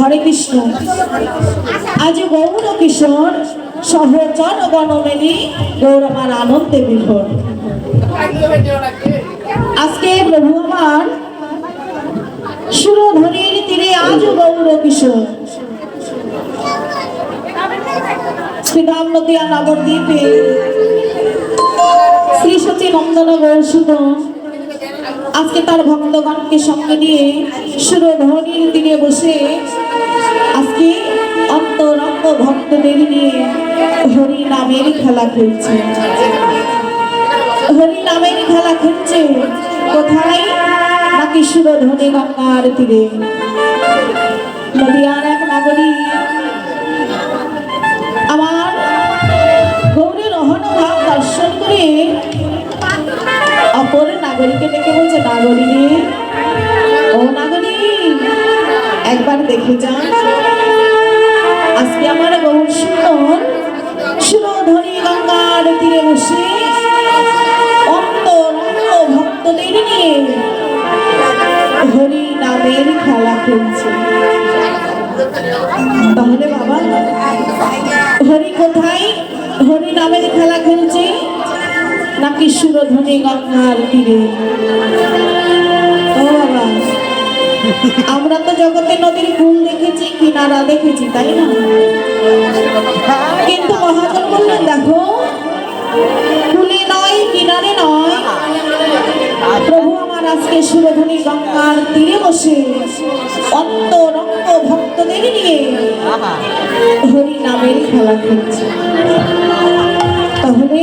হরে কৃষ্ণ। আজ গৌর কিশোর সহচর গণমেলি গৌরমার আনন্দে বিভোর। আজকে প্রভু আমার সুরধনির তীরে আজ গৌর কিশোর। শ্রীরাম নদিয়া নবদ্বীপে শ্রী সচী নন্দন গৌরসুত আজকে তার ভক্তগণকে সঙ্গে নিয়ে সুরধনির তীরে বসে আজকে অন্তরঙ্গ ভক্তদের নিয়ে হরি নামের খেলা খেলছে। হরি নামের খেলা খেলছে। কোথায়? নাকি সুরধনি গঙ্গার তীরে। নদিয়ার এক নাগরিক আমার গৌরীর অহনভাব দর্শন করে অপর নাগরিককে ডেকে বলছে নাগরিক ও নাগরিক একবার দেখে যান কোথায় হরি নামের খেলা খেলছে, নাকি সুরধনী গঙ্গার তীরে? ও আমরা তো জগতে নদীর কুল দেখেছি, কিনারা দেখেছি, তাই না? কিন্তু মহাজন বললেন, দেখো, কুলে নয়, কিনারে নয়। আজকে সুরধনী গঙ্গার তীরে বসে অন্তরঙ্গ ভক্তদের নিয়ে হরি নামের খেলা খেলছে। তাহলে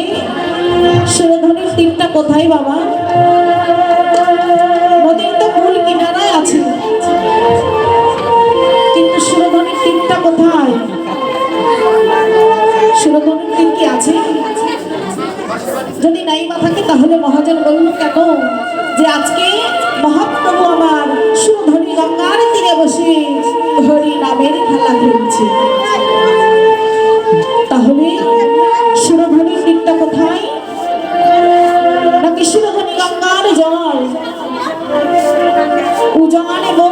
সুরধনীর তীরটা কোথায় বাবা? নদীর তো ভুল কিনারায় আছে। যদি নাই বা থাকে, তাহলে মহাজন বলল কেন? যে আজকে মহাপ্রভু আমার সুধনী গঙ্গার তীরে বসে হরি নামের খেলা খেলছে। তাহলে সুরধনীর তীরটা কোথায়? নাকি সুরধনী গঙ্গার জল? উজান এবং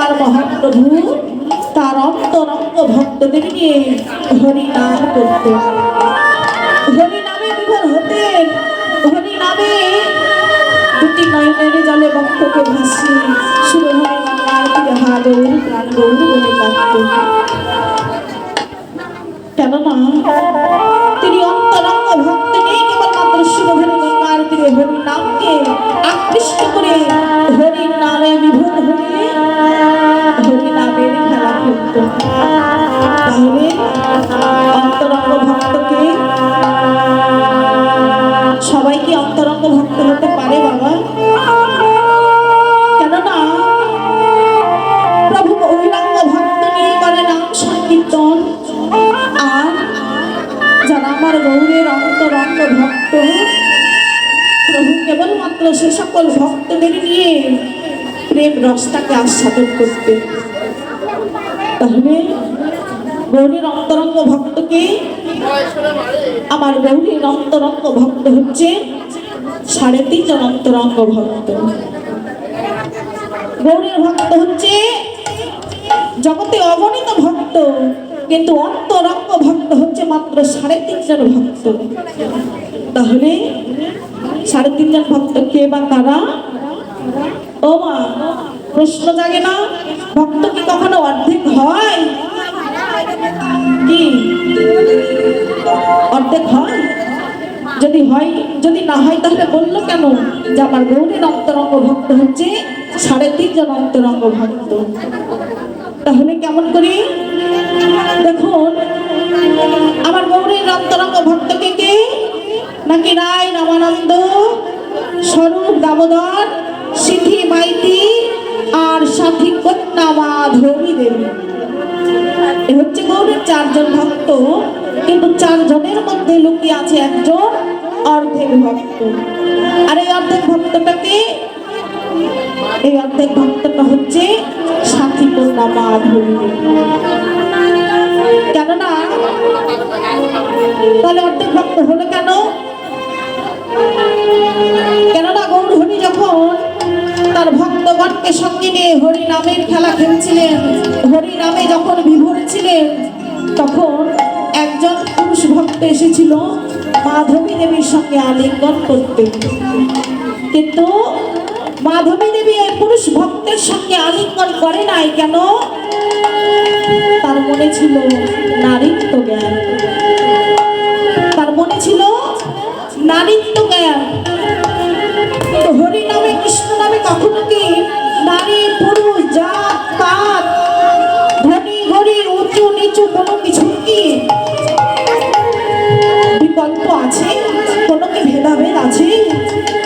আমার মহাপ্রভু, তার অন্তরঙ্গ ভক্তদের নিয়ে হরি নাম করতেন হরি নামে বিভোর হতেন হরি নামে দুটি নয়নের জলে বক্ষকে ভাসি সুরহরি গঙ্গার তীরে হা গৌর প্রাণ গৌর বলে কাঁদতেন কেননা, তিনি আকৃষ্ট করে হরি নামে বিভোর হয়ে অন্তরঙ্গ ভক্তকে সবাই অন্তরঙ্গ ভক্ত হতে পারে বাবা। কেননা প্রভু ভক্ত নিয়ে করে নাম সংকীর্তন, আর যারা আমার গৌরের অন্তরঙ্গ ভক্ত, প্রভু কেবলমাত্র সে সকল ভক্তদের নিয়ে প্রেম রসটাকে আস্বাদন করতে। তাহলে গৌরীর অন্তরঙ্গ ভক্তকে আমার গৌরীর অন্তরঙ্গ ভক্ত হচ্ছে সাড়ে তিনজন অন্তরঙ্গ ভক্ত। গৌরীর ভক্ত হচ্ছে জগতে অগণিত ভক্ত, কিন্তু অন্তরঙ্গ ভক্ত হচ্ছে মাত্র সাড়ে তিনজন ভক্ত। তাহলে সাড়ে তিনজন ভক্ত কে বা কারা? ও মা প্রশ্ন জাগে না? ভক্ত কি কখনো অর্ধেক হয়? কি? অর্ধেক হয়? যদি হয়, যদি না হয়, তাহলে বলল কেন? যে আমার গৌরীর অন্তরঙ্গ ভক্ত হচ্ছে সাড়ে তিনজন অন্তরঙ্গ ভক্ত। তাহলে কেমন করি? দেখুন, আমার গৌরীর অন্তরঙ্গ ভক্তকে কে? নাকি রায় রামানন্দ, স্বরূপ দামোদর সিদ্ধি মাইতি সাথী কন্যা মাধবী দেবী এ হচ্ছে গৌরীর চারজন ভক্ত, কিন্তু চারজনের মধ্যে লুকিয়ে আছে একজন অর্ধেক ভক্ত। আর এই অর্ধেক ভক্তটাকে, এই অর্ধেক ভক্তটা হচ্ছে সাথী কন্যা মাধবী দেবী। কেননা, তাহলে অর্ধেক ভক্ত হলো কেন? কেননা গৌর হরি যখন তার ভক্তগণকে সঙ্গে নিয়ে হরি নামের খেলা খেলছিলেন। হরি নামে যখন বিভোর ছিলেন তখন একজন পুরুষ ভক্ত এসেছিল, মাধবী দেবীর সঙ্গে আলিঙ্গন করতে। কিন্তু মাধবী দেবী এই পুরুষ ভক্তের সঙ্গে আলিঙ্গন করে নাই কেন? তার মনে ছিল নারীত্ব জ্ঞান। তার মনে ছিল নারীত্ব জ্ঞান। হরি নামে কৃষ্ণ নামে কখনো কি নারী, পুরুষ, জাত, পাত, ধনী, গরিব, উঁচু, নিচু, কোনো কিছু কি? বিকল্প আছে? কোনো কি ভেদাভেদ আছে?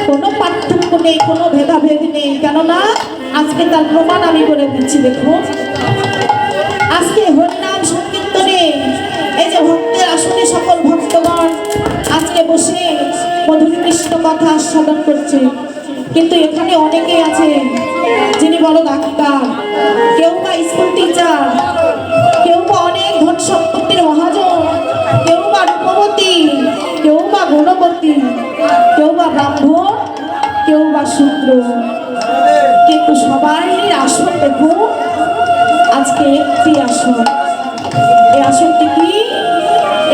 কোনো পার্থক্য নেই, কোনো ভেদাভেদ নেই। কেননা, আজকে তার প্রমাণ আমি করে দিচ্ছি, দেখুন। আজকে হরিনাম সংকীর্তনে, এই যে ভক্তের আসনে সকল ভক্তগণ আজকে বসে মধুর কৃষ্ণ কথা আস্বাদন করছে। কিন্তু এখানে অনেকেই আছে যিনি বড় ডাক্তার, কেউ বা স্কুল টিচার কেউ বা অনেক ধন সম্পত্তির মহাজন, কেউ বা রূপবতী, কেউ বা গুণবতী, কেউ বা ব্রাহ্মণ, কেউ বা শূদ্র কিন্তু সবাই আসন দেখুন আজকে একটি আসন। এই আসনটি কি?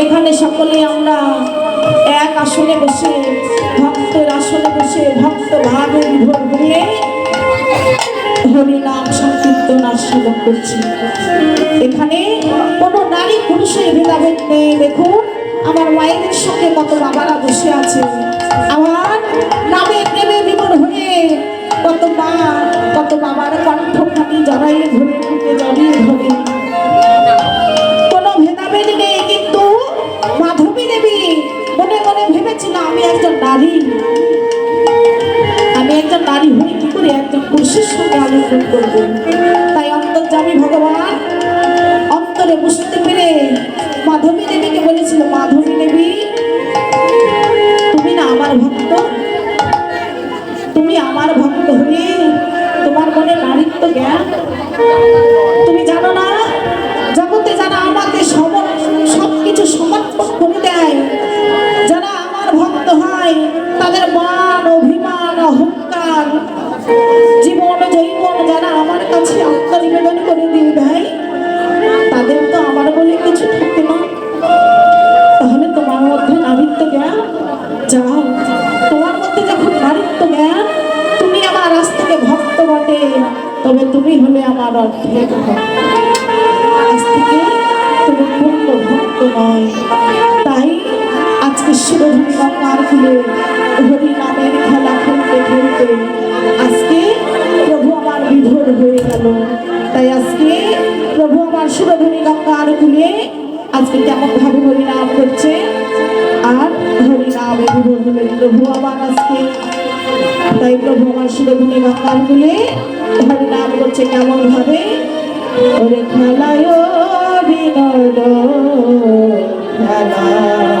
এখানে সকলে আমরা এক আসনে বসে, ভক্তের আসনে বসে ভক্ত ভাবে বিভোর হয়ে হরি নাম সংকীর্তন আস্বাদন করছি। এখানে কোনো নারী পুরুষের ভেদাভেদ নেই। দেখুন, আমার মায়েদের সঙ্গে কত বাবারা বসে আছে। আমার নামে প্রেমে বিমর হয়ে কত মা, কত বাবার কণ্ঠখানি জড়াইয়ে ধরে বুকে জড়িয়ে ধরে। কোনো ভেদাভেদ নেই, কিন্তু মাধবী দেবী মনে মনে ভেবেছিল আমি একজন নারী। একজন পুরুষের সঙ্গে আলোচনা করব। তাই অন্তর্জামী ভগবান, অন্তরে বুঝতে পেরে মাধবী দেবীকে বলেছিল, মাধবী দেবী, তুমি না আমার ভক্ত। তুমি আমার ভক্ত হয়ে তোমার মনে নারীত্ব জ্ঞান। তুমি জানো না, জগতে যারা আমাকে সব সবকিছু সমর্পণ কাছে আত্মনিবেদন করে দিয়ে দেয় তাদের তো আমার বলে কিছু থাকে না। তাহলে তোমার মধ্যে নারীত্ব জ্ঞান? যাও। তোমার মধ্যে যখন নারীত্ব জ্ঞান, তুমি আমার আজ থেকে ভক্ত বটে। তবে তুমি হলে আমার অর্ধেক আজ থেকে তুমি পূর্ণ ভক্ত নয়। তাই আজকে সুরধনী গঙ্গার খুলে হরি নামের খেলা সুরধনী গঙ্গার খুলে আজকে কেমন ভাবে হরিনাম করছে? আর হরি নামে বিভোর হলেন প্রভু আমার আজকে। তাই প্রভু আমার সুরধনী গঙ্গার খুলে হরি নাম করছে কেমন ভাবে? ওরে খেলায় বিনোদ খেলা